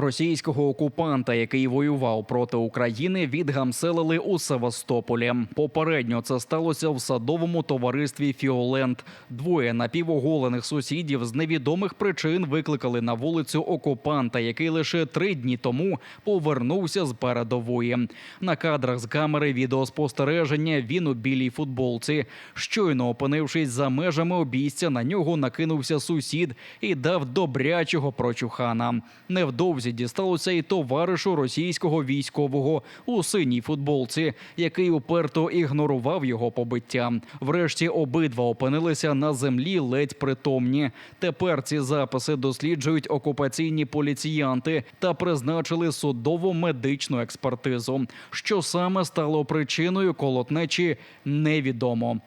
Російського окупанта, який воював проти України, відгамселили у Севастополі. Попередньо це сталося в садовому товаристві Фіолент. Двоє напівоголених сусідів з невідомих причин викликали на вулицю окупанта, який лише три дні тому повернувся з передової. На кадрах з камери відеоспостереження він у білій футболці. Щойно опинившись за межами обійстя, на нього накинувся сусід і дав добрячого прочухана. Невдовзі дісталося і товаришу російського військового у синій футболці, який уперто ігнорував його побиття. Врешті обидва опинилися на землі ледь притомні. Тепер ці записи досліджують окупаційні поліціянти та призначили судово медичну експертизу. Що саме стало причиною колотнечі, невідомо.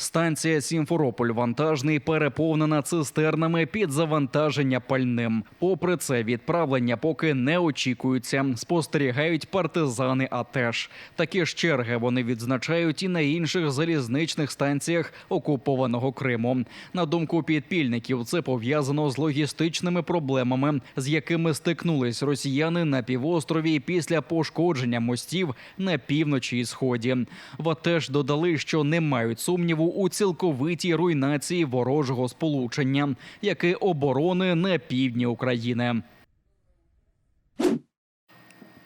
Станція Сімферополь вантажний переповнена цистернами під завантаження пальним. Попри це, відправлення поки не очікуються. Спостерігають партизани. А теж такі ж черги вони відзначають і на інших залізничних станціях окупованого Криму. На думку підпільників, це пов'язано з логістичними проблемами, з якими стикнулись росіяни на півострові після пошкодження мостів на півночі і сході. В теж додали, що не мають сумніву у цілковитій руйнації ворожого сполучення, яке оборони на півдні України.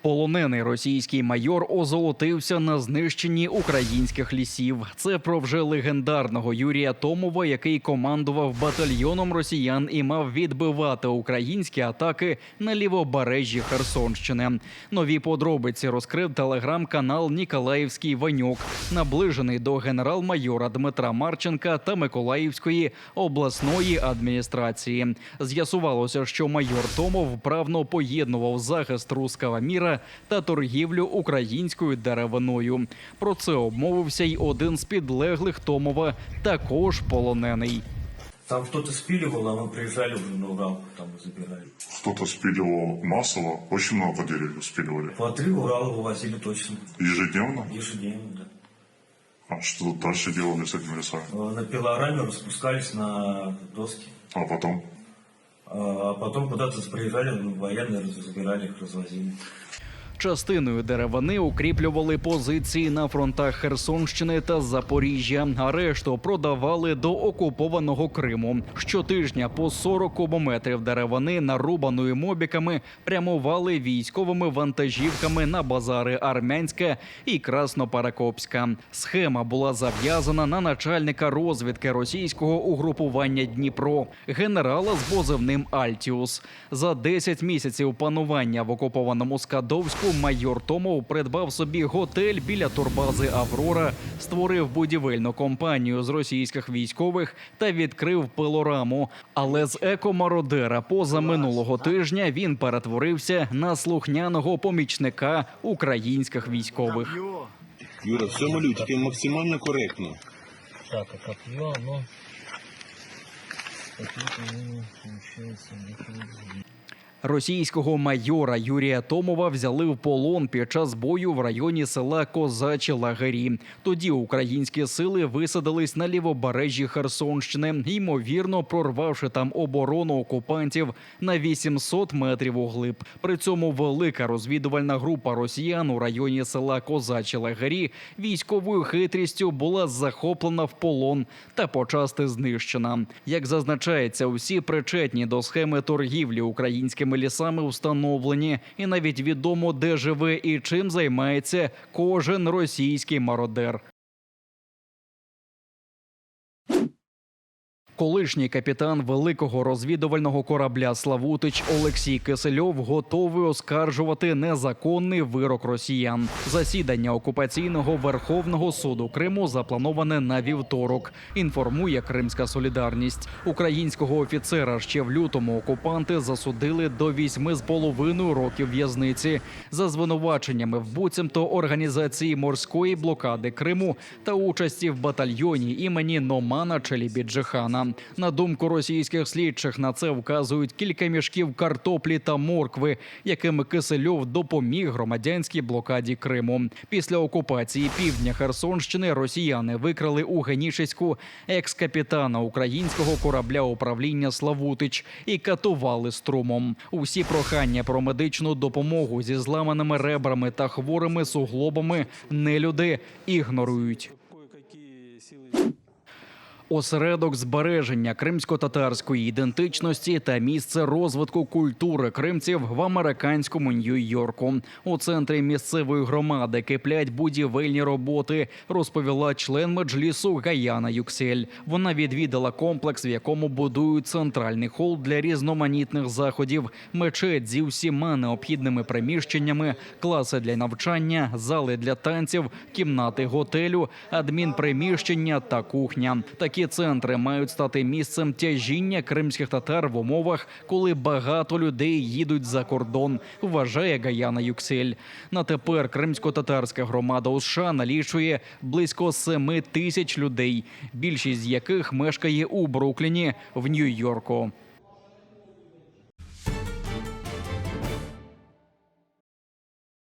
Полонений російський майор озолотився на знищенні українських лісів. Це про вже легендарного Юрія Томова, який командував батальйоном росіян і мав відбивати українські атаки на лівобережжі Херсонщини. Нові подробиці розкрив телеграм-канал Ніколаївський Ванюк, наближений до генерал-майора Дмитра Марченка та Миколаївської обласної адміністрації. З'ясувалося, що майор Томов вправно поєднував захист руского міра та торгівлю українською деревиною. Про це обмовився й один з підлеглих Томова, також полонений. Там кто-то спиливал, а мы приезжали уже на Урал, там и забирали. Кто-то спиливал массово, очень много деревьев спиливали. По три Урала вывозили точно. Ежедневно? Ежедневно, да. А что дальше делали с этими лесами? Э, На пилораме распускались на доски. А потом? А потом куда-то приезжали, ну, военные разбирали их, развозили. Частиною деревини укріплювали позиції на фронтах Херсонщини та Запоріжжя, а решту продавали до окупованого Криму. Щотижня по 40 кубометрів деревини, нарубаної мобіками, прямували військовими вантажівками на базари Армянська і Краснопаракопська. Схема була зав'язана на начальника розвідки російського угрупування Дніпро, генерала з позивним Альтіус. За 10 місяців панування в окупованому Скадовську майор Томов придбав собі готель біля турбази Аврора, створив будівельну компанію з російських військових та відкрив пилораму. Але з екомародера поза минулого тижня він перетворився на слухняного помічника українських військових. Юра, все тільки максимально коректно. Так, а копье, оно... Копье, по-моему, получается Російського майора Юрія Томова взяли в полон під час бою в районі села Козачі Лагері. Тоді українські сили висадились на лівобережжі Херсонщини, ймовірно прорвавши там оборону окупантів на 800 метрів углиб. При цьому велика розвідувальна група росіян у районі села Козачі Лагері військовою хитрістю була захоплена в полон та почасти знищена. Як зазначається, усі причетні до схеми торгівлі українськими лісами встановлені, і навіть відомо, де живе і чим займається кожен російський мародер. Колишній капітан великого розвідувального корабля Славутич Олексій Кисельов готовий оскаржувати незаконний вирок росіян. Засідання окупаційного верховного суду Криму заплановане на вівторок. Інформує Кримська солідарність. Українського офіцера ще в лютому окупанти засудили до вісьми з половиною років в'язниці за звинуваченнями в буцімто організації морської блокади Криму та участі в батальйоні імені Номана Челібіджихана. На думку російських слідчих, на це вказують кілька мішків картоплі та моркви, якими Кисельов допоміг громадянській блокаді Криму. Після окупації півдня Херсонщини росіяни викрали у Генішеську екс-капітана українського корабля управління Славутич і катували струмом. Усі прохання про медичну допомогу зі зламаними ребрами та хворими суглобами нелюди ігнорують. Осередок збереження кримсько-татарської ідентичності та місце розвитку культури кримців в американському Нью-Йорку. У центрі місцевої громади киплять будівельні роботи, розповіла член меджлісу Гаяна Юксель. Вона відвідала комплекс, в якому будують центральний хол для різноманітних заходів, мечеть зі всіма необхідними приміщеннями, класи для навчання, зали для танців, кімнати готелю, адмінприміщення та кухня. Центри мають стати місцем тяжіння кримських татар в умовах, коли багато людей їдуть за кордон. Вважає Гаяна Юксель. На тепер кримсько-татарська громада у США налічує близько 7 тисяч людей, більшість з яких мешкає у Брукліні в Нью-Йорку.